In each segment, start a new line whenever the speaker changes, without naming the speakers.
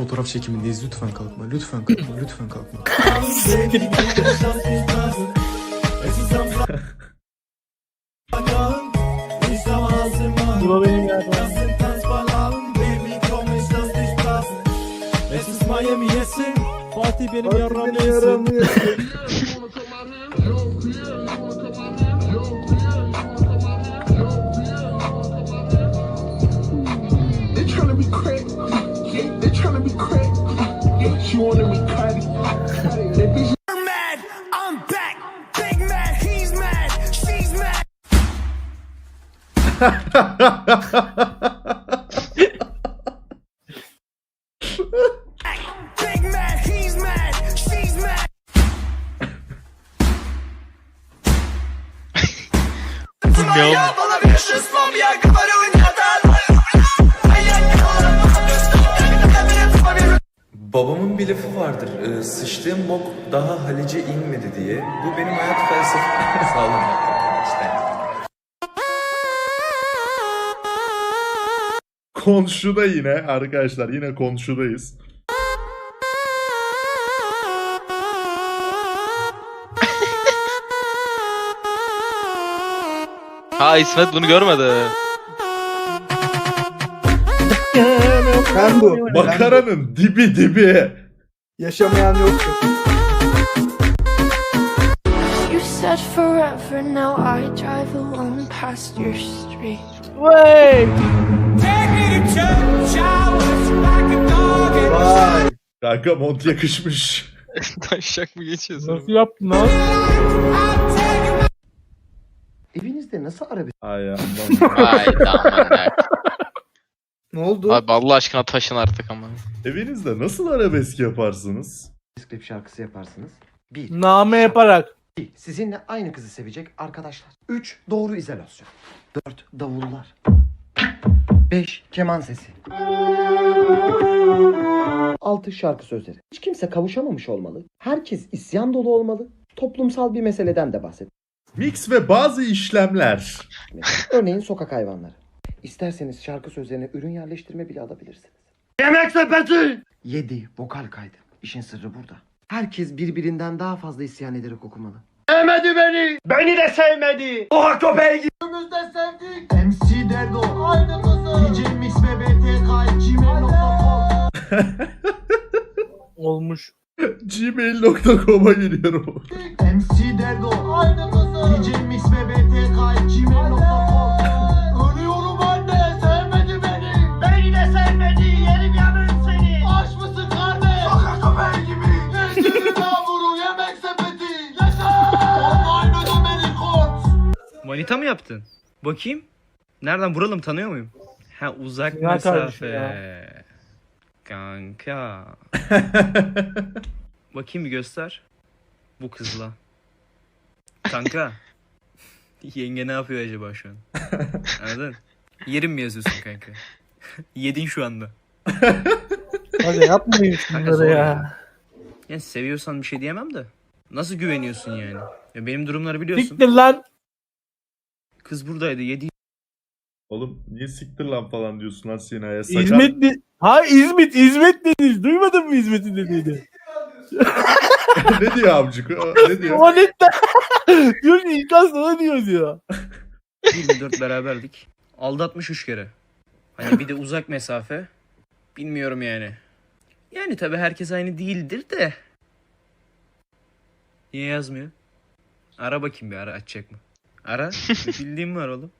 Fotoğraf çekimindeyiz lütfen kalkma lütfen kalkma lütfen kalkma.
Bu benim
yesin. Fatih benim yarramı yesin.
She wanna be cutty. That bitch
I'm mad, I'm back. Big mad, he's mad, she's mad. Big mad, he's mad, she's mad.
Bilmiyorum.
Babamın bir lafı vardır. e, sıçtığım bok daha Halice inmedi diye. Bu benim hayat felsefem. Sağ olun. İşte.
Konşuda yine arkadaşlar yine konşudayız.
Ha İsmet bunu görmedi.
Ben bu.
Makaranın dibi dibi.
Yaşamayan yoktur.
You said forever, now I drive alone past your street.
Vay.
Take me to church, I was like a dog in
Vay.
Kanka mont yakışmış.
Taşak mı geçiyorsun?
Nasıl yaptın lan?
Evinizde nasıl arabesk
Ay aman.
Hayda aman ya.
Ne oldu?
Abi Allah aşkına taşın artık ama.
Evinizde nasıl arabesk yaparsınız?
rap şarkısı yaparsınız? 1.
Name yaparak.
Sizinle aynı kızı sevecek arkadaşlar. 3. Doğru izolasyon. 4. Davullar. 5. Keman sesi. 6. Şarkı sözleri. Hiç kimse kavuşamamış olmalı. Herkes isyan dolu olmalı. Toplumsal bir meseleden de bahsetmek.
Mix ve bazı işlemler.
Örneğin sokak hayvanları. İsterseniz şarkı sözlerine ürün yerleştirme bile alabilirsiniz. Yemek sepeti! 7. Vokal kaydı. İşin sırrı burada. Herkes birbirinden daha fazla isyan ederek okumalı. Sevmedi beni! Beni de sevmedi! Oha köpeği gibi! Önümüzde sevdik! MC Derdo! Aynı kızı! DJ Mix ve BTK gmail.com
Olmuş.
Gmail.com'a giriyorum.
MC Derdo! Aynı kızı! DJ
Manita mı yaptın? Bakayım. Nereden buralı mı tanıyor muyum? Ha uzak
Dünya
mesafe. Kanka. Bakayım bir göster. Bu kızla. Kanka. Yenge ne yapıyor acaba şu an? Anladın? Yerim mi yazıyorsun kanka? Yedin şu anda.
Hadi yapmayın şunları ya.
ya. Yani seviyorsan bir şey diyemem de. Nasıl güveniyorsun yani? Ya benim durumları biliyorsun.
Siktir lan.
Kız buradaydı. Yedi
Oğlum niye siktir lan falan diyorsun lan Sina'ya? Sakar...
İzmit mi? Ha İzmit, İzmit dediniz. Duymadın mı İzmit'in dediğini?
ne diyor amcık? O- Ne diyor?
Tuvalette. diyor ki İlkan sana diyor diyor.
24 beraberdik. Aldatmış üç kere. Hani bir de uzak mesafe. Bilmiyorum yani. Yani tabi herkes aynı değildir de. Niye yazmıyor? Ara bakayım bir ara açacak mı? Ara. Bildiğim var oğlum.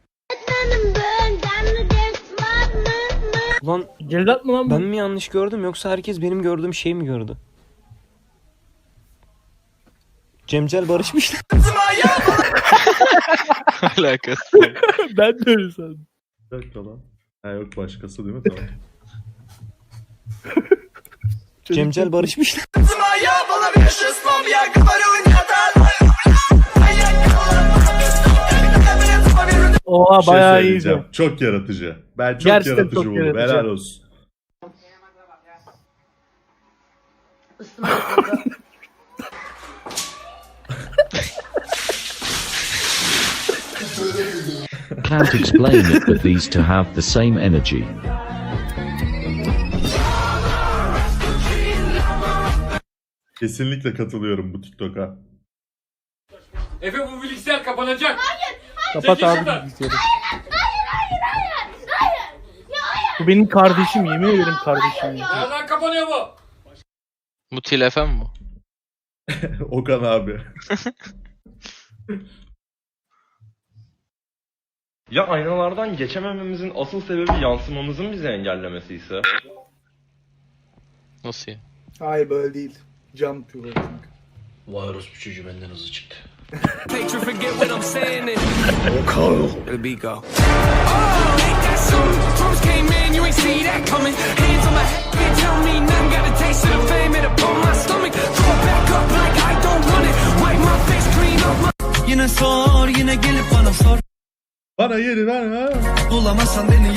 Ulan
Cellat mı lan bu?
ben mi yanlış gördüm yoksa herkes benim gördüğüm şeyi mi gördü? Cemcel barışmışlar.
Alakası. yok.
ben de öyle sandım.
Bir dakika lan. Ha yok başkası değil mi? Tamam.
Cemcel barışmışlar.
Oha
Bir şey
bayağı
söyleyeceğim.
iyiydi.
Çok yaratıcı. Ben çok
Gerçekten
yaratıcı
çok
buldum.
yaratıcı.
Helal olsun.
Can't explain it, but these two have the same energy.
Kesinlikle katılıyorum bu TikTok'a.
Efe bu bilgisayar kapanacak.
Kapat abi bilgisayarı. Bu benim kardeşim yemin ederim kardeşim. ya.
Nereden kapanıyor bu?
Bu TLFM mi?
Okan abi.
Ya aynalardan geçemememizin asıl sebebi yansımamızın bizi engellemesi ise?
Nasıl ya?
Hayır böyle değil. Cam tutuyorlar çünkü.
Vay orospu çocuğu benden hızlı çıktı.
Picture forget what I'm saying. It. The beat go. Oh, ain't that something? Drums came in, you ain't see that coming. Hands on my head, can't tell me nothing. Got a taste of the fame, it upon my stomach. Throw it back up like I don't want it. Wipe my face clean off my. Yine sor, yine gelip bana sor.
Bana yeri ver ha.
Bulamazsan beni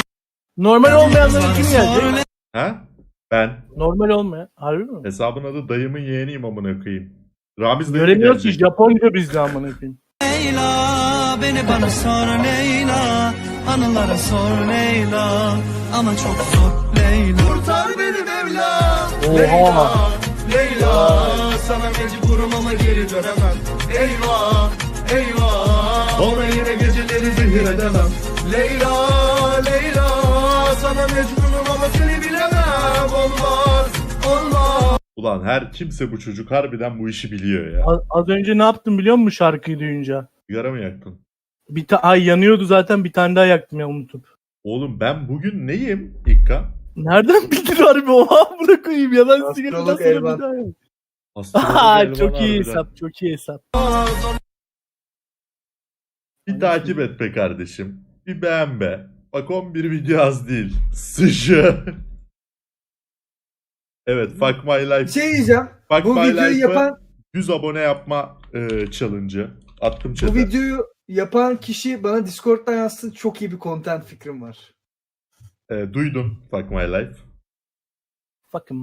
Normal olmayanların kim geldi?
Ha? Ben.
Normal olmayan. Harbi mi?
Hesabın adı dayımın yeğeniyim amına koyayım. Ramiz dayım
Göremiyoruz ki
gelecek.
Japonca bizde amına koyayım.
Leyla, beni bana sor Leyla. Anılara sor Leyla. Ama çok zor Leyla. Kurtar beni Mevla.
Oha.
Leyla, sana mecburum ama geri dönemem. Eyvah, eyvah. Ona yine geceleri zehir edemem. Leyla, Leyla, sana mecburum
Ulan her kimse bu çocuk harbiden bu işi biliyor ya.
Az, az önce ne yaptım biliyor musun şarkıyı duyunca?
Sigara mı yaktın?
Bir ta ay yanıyordu zaten bir tane daha yaktım ya unutup.
Oğlum ben bugün neyim İkka?
Nereden bildin harbi oha amına koyayım ya ben sigaradan sonra bir daha
Astrolog
çok iyi
harbiden.
hesap çok iyi hesap.
Bir takip et be kardeşim. Bir beğen be. Bak 11 video az değil. Sışı. evet Fuck My Life.
Şey diyeceğim.
Fuck
Bu
My
videoyu
Life'ı
yapan
100 abone yapma e, challenge'ı. Attım
bu
chat'e.
videoyu yapan kişi bana Discord'dan yazsın. Çok iyi bir content fikrim var.
E, duydun Fuck My Life.
Fucking